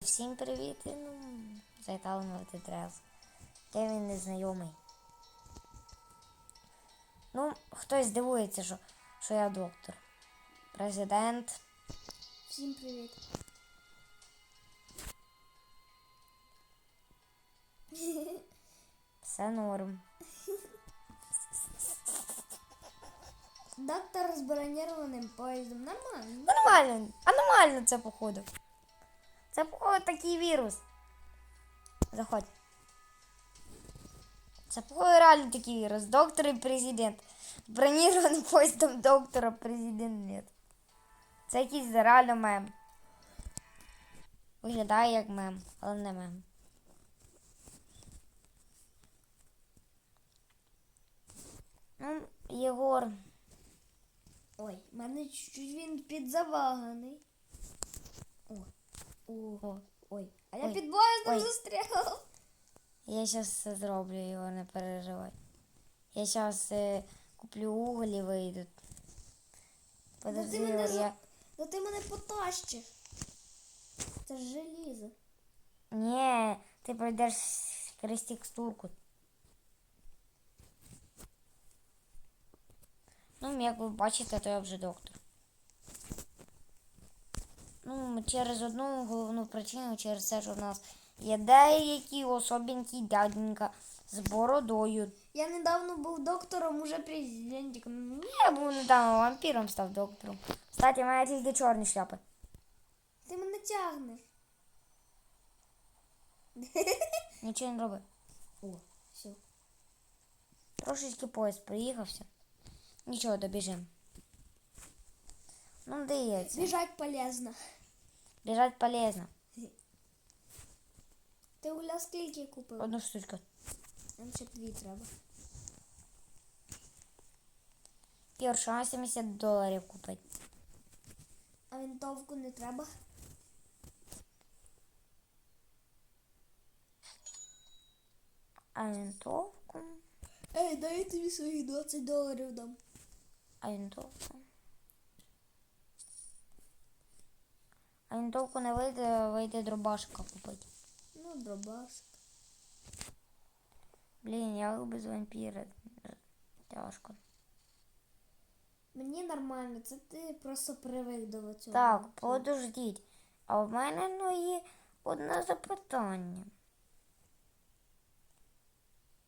Всім привіт. і, Ну, завітали на Тетрес. Я він незнайомий. Ну, хтось здивується, що, що я доктор. Президент. Всім привіт. Все норм. Доктор з бронірованим поїздом. Нормально. Нормально. А нормально це походу. Це походу такий вірус. Заходь. Це реально такий вірус. Доктор і президент. Бронірованим поїздом доктора президент нет. Це якийсь реально мем. Виглядає як мем, але не мем. Ну, Єгор. Ой, в мене чуть-чуть він підзаваганий. О, Ого. ой. А я Ой. під поїздом Ой. Я все зроблю його, не переживай. Я сейчас е, куплю уголь і вийду. Подожди, ти мене я... Да ти мене потащиш. Це ж желізо. Ні, ти пройдеш крізь текстурку. Ну, як ви бачите, то я вже доктор. Ну, через одну головну причину, через те, що в нас є деякий особенький дяденька з бородою. Я недавно був доктором, уже президентиком. Я був недавно вампіром, став доктором. Кстати, мене тільки чорні шляпи. Ти мене тягнеш. Нічого не роби. О, все. Трошечки поїзд приїхався. Нічого, добіжимо. Ну, дається. Біжать полезно. Біжать полезно. Ти угля скільки купив? Одну штучку. Нам ще дві треба. Перша на 70 доларів купить. А винтовку не треба. А винтовку. Ей, дай я тобі свої 20 доларів дам. А винтовку. А винтовку не вийде, вийде дробашка купить. Ну, дробаш. Блін, я без вампіра. Тяжко. Мені нормально, це ти просто привик до цього. Так, подождіть. А в мене ну, є одне запитання.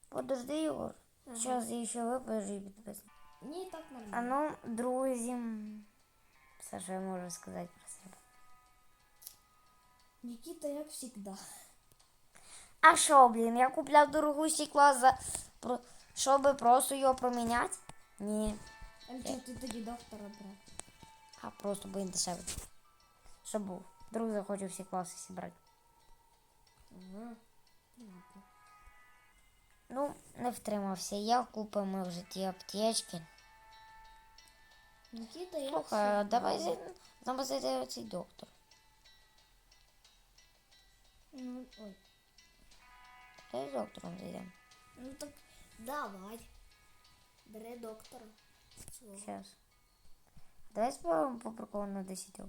Подожди, Ігор. Ага. Зараз я ще випажу і підписую. Ні, так А ну, друзі, все, що я можу сказати про Нікіта, як завжди. А що, блін, я купляв дорогу стекла за щоб просто його проміняти? Ні. А чого ти тоді доктора брав? А просто бо він дешевий. Щоб був. Друг захоче всі класи зібрати. Понятно. Ну, не втримався. Я купимо в житті аптечки. Нікіта, як Слухай, давай зайде оцей доктор. Ну, ой. Давай з доктором зайдемо. Ну так давай. Бери доктора. Свого. Зараз. Давай спробуємо по приколу на 10.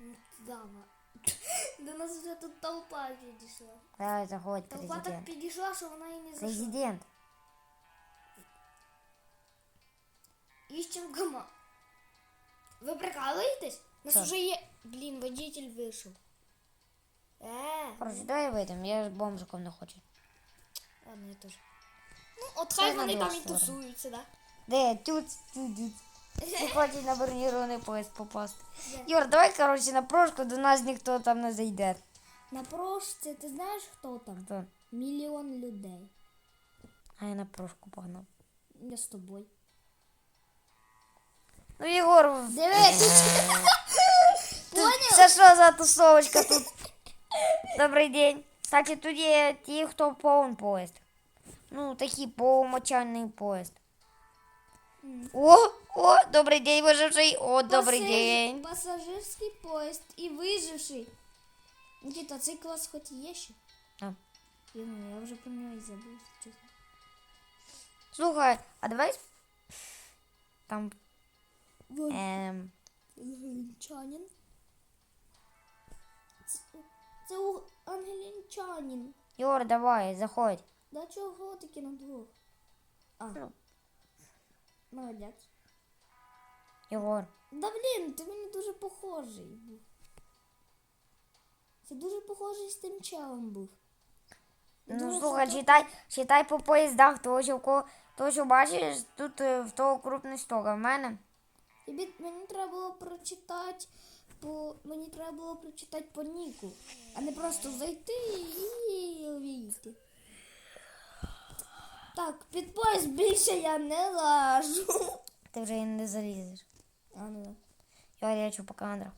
Ну, давай. До нас вже тут толпа підійшла. Давай заходь, Толпа так президент. підійшла, що вона і не зайшла. Президент. Іщем кома. Ви прикалуєтесь? У нас Що? вже є. Блін, водитель вийшов. Е, Короче, давай вийдемо, я з бомжиком не хочу. ладно, я теж. Ну, от хай вони там і тусуються, да? Де тут тут. Не хочуть на бронірований поїзд попасти. Юр, давай, короче, на прошку до нас ніхто там не зайде. На прошці, ти знаєш, хто там? Хто? Мільйон людей. А я на прошку погнав. Я з тобою. Ну, Єгор, Дивись! тут це що за тусовочка тут? Добрий день. Кстати, тут є ті, хто повен поїзд. Ну, такий повмочальний поїзд. О, о, добрий день, виживший. О, добрий Пасажир- день. Пасажирський поїзд і виживший. Нікіта, цей клас хоч є ще? А. Йому, я вже про нього і забув, чесно. Слухай, а давай с- там Вон, ем. Це, це мовчанин. Єгор, давай, заходь. Да чого таки на двох? А, Ну. молодець. Єгор. Да блін, ти мені дуже похожий був. Ти дуже похожий з тим челом був. Ну думав, слухай, що читай, читай по поїздах, того що, в ко- того, що бачиш, тут е, в того крупний сток, а в мене. Тобі мені треба було прочитати по мені треба було прочитати по Ніку, а не просто зайти і увійти. Так, під пояс більше я не лажу. Ти вже і не залізеш. А ну. Я речу по кадрах.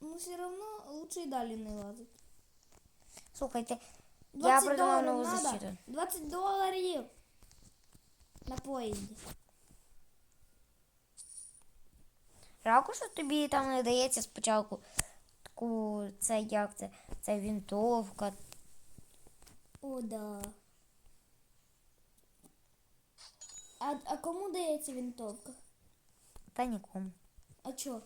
Ну все одно лучше і далі не лазити. Слухайте, я 20 придумав нову надо. защиту. 20 доларів на поїзді. Що тобі там не дається спочатку таку, це як це, це вінтовка. О, да. А, а кому дається винтовка? Та нікому. А чо?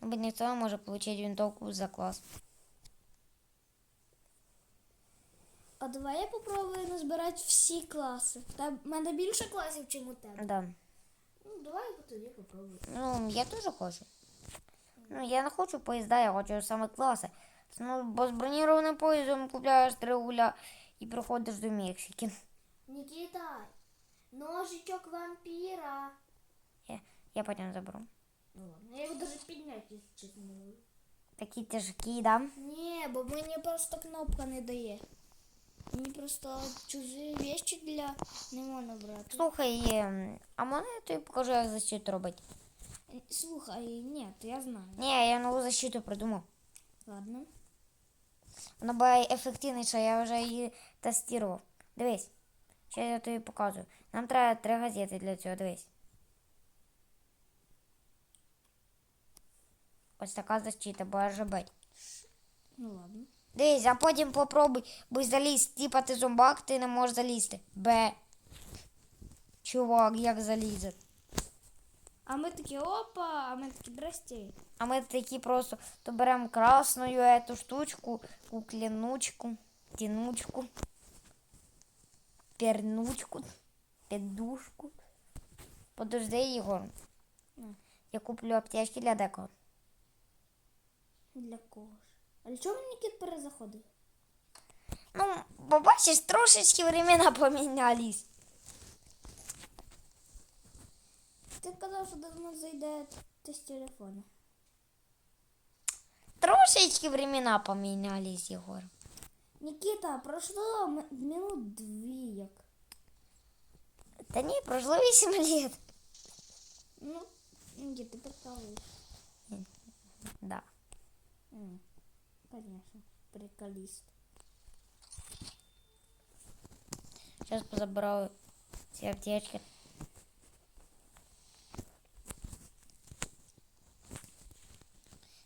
Бо ніхто не може отримати вінтовку за клас. А давай я попробую назбирати всі класи. Та в мене більше класів, ніж у тебе. Да. Ну, давай тоді попробуй. Ну, я теж хочу. Ну, я не хочу поїзда, я хочу саме класи. Ну, бо з бронірованим поїздом купляєш три гуля і приходиш до Мексики. Нікіта, ножичок вампіра. Я, я потім заберу. Ну ладно, я його даже підняти, якщо чесно не. Такі тяжкі, да? Ні, бо мені просто кнопка не дає. Мені просто чужі вещи для не можна брати. Слухай, ем, а можна я тобі покажу, як защиту робити? Слухай, ні, я знаю. Ні, я нову защиту придумав. Ладно. Вона була ефективніша, я вже її тестував. Дивись. Зараз я тобі показую. Нам треба три газети для цього, дивись. Ось така защита, бо робити. Ну ладно. Дивись, а потім попробуй будь заліз. Типа ти зомбак, ти не можеш залізти. Б. Чувак, як залізе. А ми такі опа, а ми такі здрасте. А ми такі просто то беремо красною эту штучку, куклянучку, тянучку, пернучку, піддушку. Подожди, Ігор. Я куплю аптечки для декого. Для кого ж? А для чого мені кіт перезаходив? Ну, побачиш, трошечки времена помінялись. Ти казав, що до нас зайде ти з телефону. Трошечки времена помінялись, Єгор. Нікіта, пройшло м- минут дві як. Та ні, пройшло 8 лет. Ну, Нікіта, ти прикалуєш. Да. М, Конечно, приколіст. Сейчас позабираю ці аптечки.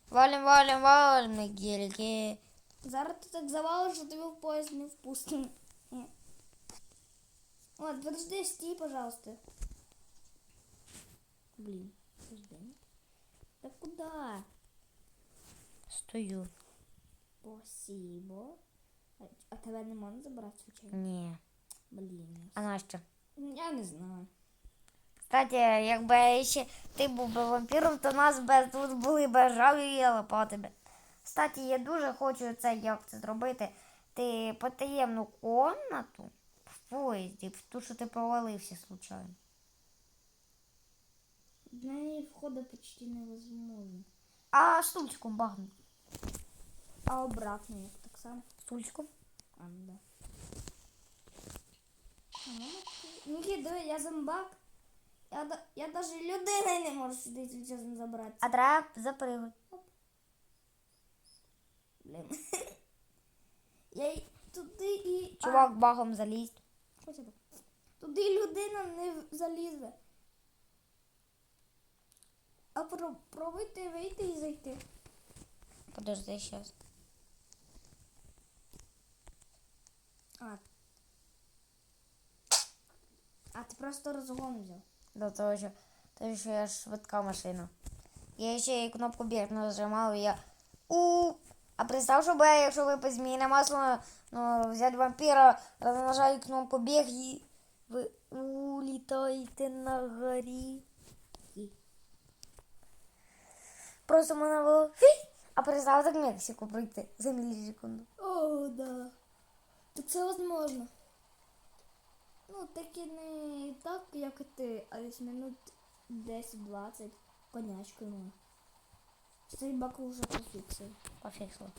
Валим, валим, валим на гельки. Зараз ти так завалиш, що тебе в поїзд не впустимо. Ні. От, подожди, стій, пожалуйста. Блін, подожди. Да куда? Стою. Спасибо. А, тебе не можна забрати, звичайно? Ні. Блін. А нащо? Я не знаю. Кстати, якби ще ти був би вампіром, то нас би тут були б ржаві і лопати би. Кстати, я дуже хочу це як це зробити. Ти потаємну комнату в поїзді, в ту, що ти провалився случайно. В неї входу почти невозможно. А стульчиком багнуть. А обратно як так само. Стульчиком. А, ну да. А, ну, диви, я зомбак. Я, я даже людини не можу сюди чесно забрати. А треба запригати. Блін. Я й туди і. Чувак багом заліз. Туди людина не залізе. А про, пробуйте вийти і зайти. Подожди сейчас. А. А ти просто розгон взяв. До того, що, того, що я швидка машина. Я ще і кнопку біг нажимав, і я У. А представ, що буде, якщо ви по змійне масло ну, взяти вампіра, нажати кнопку біг і ви улітаєте на горі. Просто можна було а представ так Мексику пройти за мілісекунду. О, да. Так це возможно. Ну, таки не так, як і ти, а десь минут 10-20 конячкою. ну. Цей бак уже пофіксив. Пофіксила.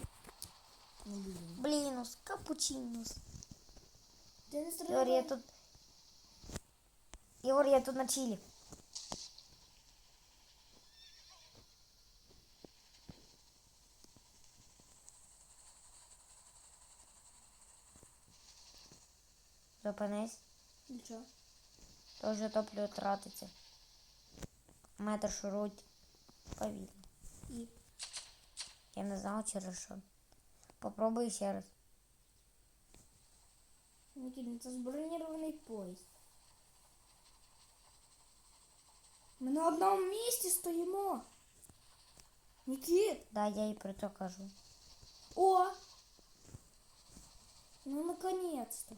Ну, блін. Блінус, капучинус. Ти не Ігор, я тут. Ігор, я тут на чилі. Зупинись, Нічого. то вже топливо тратиться. Метр шуруть повільно. І Я не знав через що. Попробуй ще раз. Нікіт, ну це ж бронірований поїзд. Ми на одному місці стоїмо. Нікіт! Да, я і про то кажу. О! Ну, наконец-то.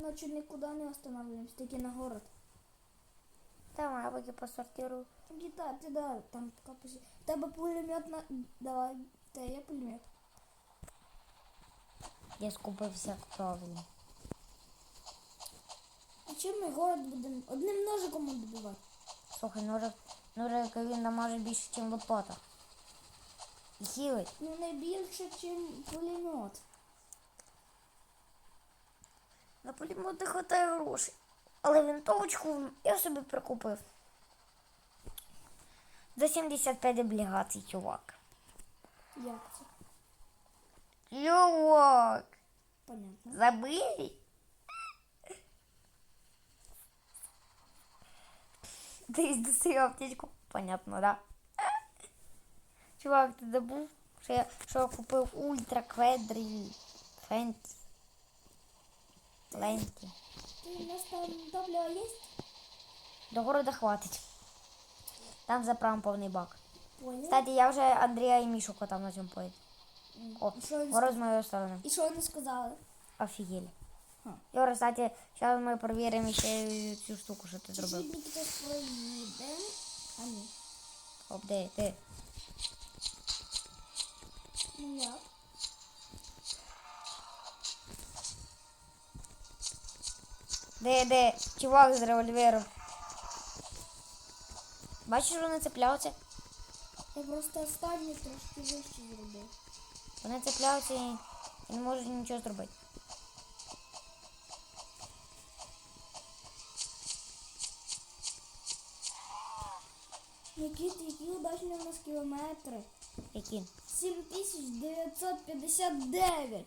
Ночью никуда не останавливаемся, таки на город. Там я поки посортирую. Гита, ты да, там капуси. Тебе пулемет на... Давай, та є пулемет. Я скупився правильно. А чим ми город будемо одним ножиком добивати? Слухай, ножик, ножик він дамаже більше, ніж лопата. І хілить. Ну не більше, ніж пулемет. Пулемет не вистачає грошей. Але винтовочку я собі прикупив. За 75 облігацій, чувак. Як це? Чувак, Понятно. забили? Ти здосив аптечку? Понятно, да? Чувак, ти забув, що я, що я купив ультра кведрі фенті. Ти у нас там топливо є? До города хватить. Там заправим повний бак. Понял. Кстати, я вже Андрія і Мішу катав на цьому поїзді. М. О, город з моєї сторони. І що вони сказали? Офігели. Ха. Юра, кстати, зараз ми перевіримо ще цю штуку, що ти зробив. Чуть-чуть проїде. А ні. Оп, де ти? Ну як? Де, де? Чувак з револьвером. Бачиш, вони цепляються? Я просто останній трошки вище зробив. Вони цепляються і, не можуть нічого зробити. Нікіт, які удачні у нас кілометри. Які? 7959.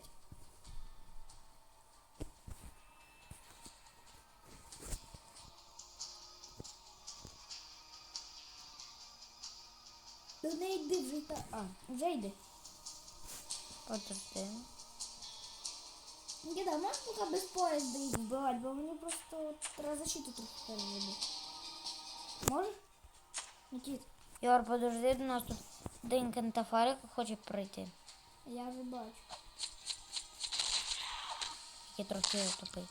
Йди вже та. А, вже йди. Подожди. Діда, можеш поки без поїзда їх вбивати, бо мені просто треба защиту трохи переведу. Можеш? Нікіт, Юр, подожди, до нас тут один кентафарик хоче прийти. я вже бачу. Який трохи тупий.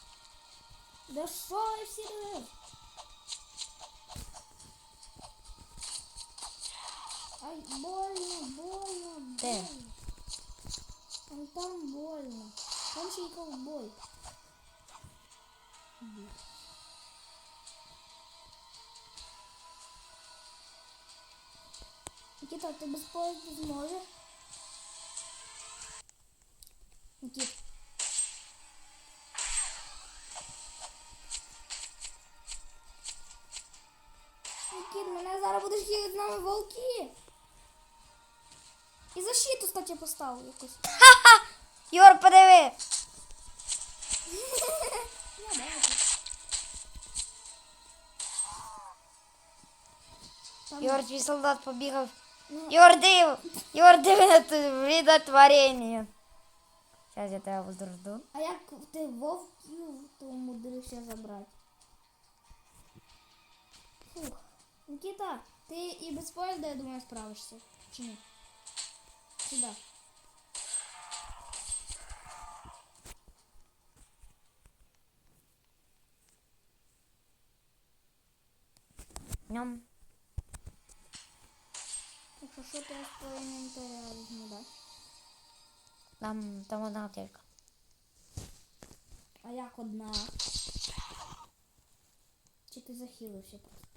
Да що ви всі робите? Ай, больно, больно, Де? больно. Там там больно. Там ще й ковбой. Іди. Никита, ти без поїзду зможеш? Никит. Никит, мене зараз будеш їхати з нами волки. І защиту, кстати, поставив якусь. Юр, подиви! Я бачу. Там- Юр, твій солдат побігав. Ну, Юр, див! Юр, диви на те видотворення. Зараз я тебе возрожду. А як ти вовків то умудрився забрати? Фух. Нікіта, ти і без поїзда, я думаю, справишся. Чи ні? Сюди. Ням. Якщо що, то я інвентаря візьму, да? Там, там одна аптечка. А як одна? Чи ти захилився просто?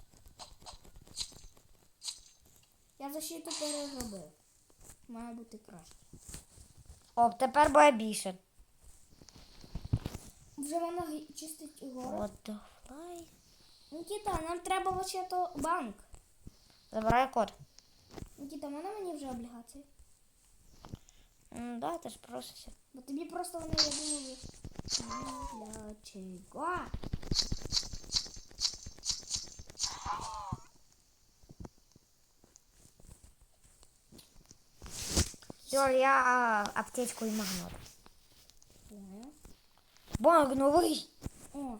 Я защиту переробив. Має бути краще. О, тепер буде більше. Вже вона чистить город. Fly? Нікіта, нам треба вообще-то банк. Забирай код. Нікіта, можна мені вже облігації? М, Да, ти ж просишся. Бо тобі просто вони, я думаю, ну, для чого? Все, я а, аптечку і магнот. Понял. Банк новий. О,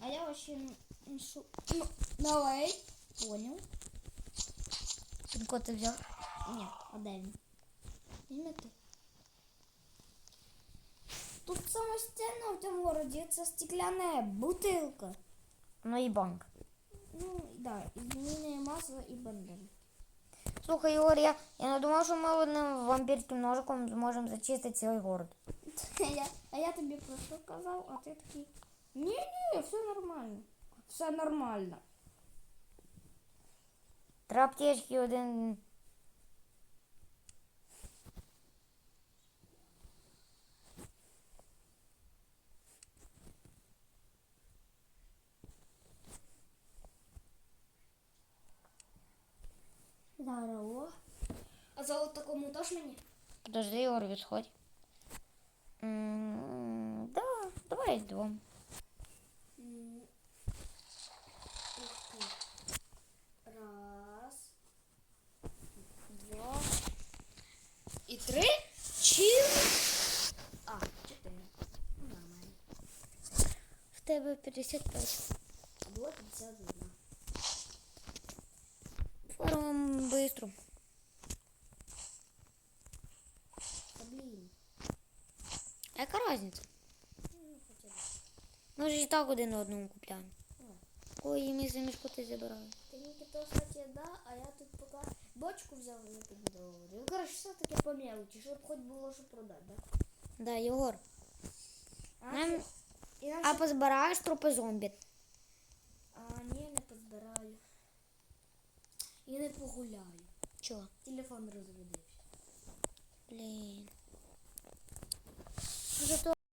а я вообще н- не шу... Ну, давай. Понял. Код ти взяв? Ні, а де він? Візьми ти. Тут самостійно в цьому городі це стекляна бутилка. Ну і банк. Ну, да, і змінює масло і бандер. Слухай, Ігор, я, я не думав, що ми одним вампірським ножиком зможемо зачистити цілий город. я, а я тобі про що казав, а ти такий. Ні, ні, все нормально. Все нормально. Три аптечки, і один. Здорово. А золото кому теж мені? Подожди, Ігор, відходь. М, Да, давай двом. М. Ух ти. Раз. Два. І три. Чил. А, чотири. Ну, нормально. В тебе 55. А було 51. Фармом быстро. Та блін. А яка? Ну, б. Ми ж і так один на одному купляємо. Ну. Ой, місце мішку ти забираю. Ти мені то, кстати, да, а я тут поки бочку взяв за 5 доларів. Коротше, все таки по мелочі, щоб хоч було що продати, да? Да, Єгор. А, Нам- і нам А позбираєш трупи зомбі. і не погуляю. Чого? Телефон розрядився. Блін. Зато